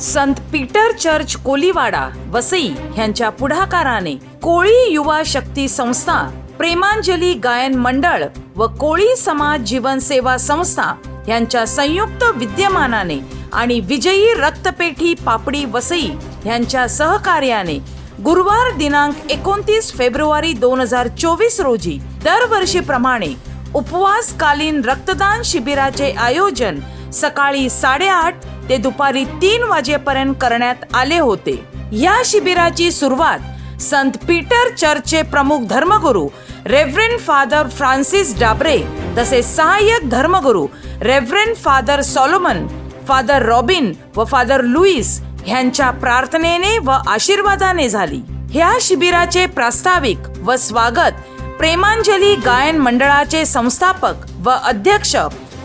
संत Peter church Koliwada Vasai यांच्या पुढाकाराने कोळी युवा शक्ती संस्था प्रेमांजली गायन मंडळ व कोळी समाज जीवन सेवा संस्था यांच्या संयुक्त विद्यमानाने आणि विजयी रक्तपेठी पापडी वसई यांच्या सहकार्याने गुरुवार दिनांक एकोणतीस फेब्रुवारी दोन हजार चोवीस रोजी दरवर्षीप्रमाणे उपवासकालीन रक्तदान शिबिराचे आयोजन सकाळी साडेआठ ते दुपारी तीन वाजेपर्यंत करण्यात आले होते. या शिबिराची सुरुवात संत पीटर चर्चचे प्रमुख धर्मगुरू रेव्हरेंड फादर फ्रान्सिस डाबरे तसेच सहाय्यक धर्मगुरू reverend father Solomon father Robin व फादर लुईस ह्यांच्या प्रार्थनेने व आशीर्वादाने झाली. ह्या शिबिराचे प्रास्ताविक व स्वागत प्रेमांजली गायन मंडळाचे संस्थापक व अध्यक्ष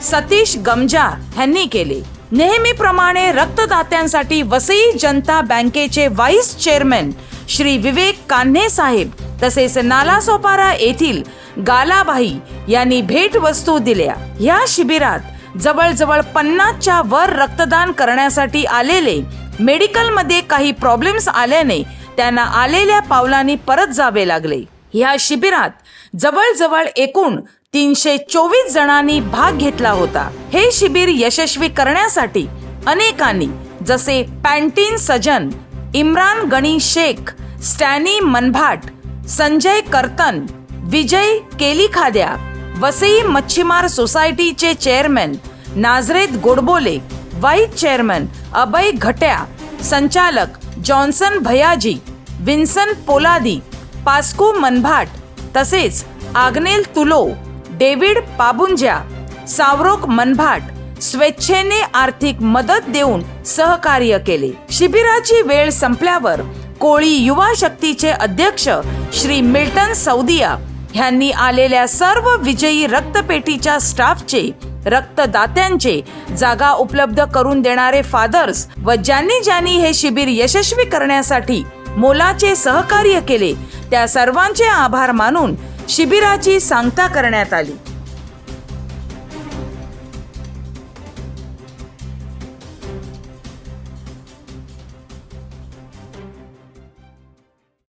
सतीश गमजा यांनी केले. नेहमीप्रमाणे रक्तदात्यांसाठी वसई जनता बँकेचे व्हाईस चेअरमॅन श्री विवेक कान्हे साहेब तसेच नालासोपारा येथील गालाबाई यांनी भेटवस्तू दिल्या. या शिबिरात जवळजवळ पन्नासच्या वर रक्तदान करण्यासाठी आलेले मेडिकलमध्ये काही प्रॉब्लेम्स आल्याने त्यांना आलेल्या पावलांनी परत जावे लागले. या शिबिरात जवळजवळ एकूण तीनशे चोवीस जणांनी भाग घेतला होता. हे शिबिर यशस्वी करण्यासाठी अनेकांनी जसे पॅन्टीन सजन इम्रान गणी शेख स्टॅनी मनभाट संजय कर्तन विजय केलीखाद्या वसई मच्छीमार सोसायटीचे chairman Nazareth Godbole vice chairman Abhay Ghatya संचालक जॉन्सन भयाजी विन्सन पोलादी पास्कू मनभाट तसेच आग्नेल तुलो डेव्हिड पाबुंज्या सावरोक मनभाट स्वेच्छेने आर्थिक मदत देऊन सहकार्य केले. शिबिराची वेळ संपल्यावर कोळी युवा शक्तीचे अध्यक्ष श्री मिल्टन सौदिया ह्यांनी आलेल्या सर्व विजयी रक्तपेटीच्या स्टाफचे रक्तदात्यांचे जागा उपलब्ध करून देणारे फादर्स व ज्यांनी ज्यांनी हे शिबिर यशस्वी करण्यासाठी मोलाचे सहकार्य केले त्या सर्वांचे आभार मानून शिबिराची सांगता करण्यात आली.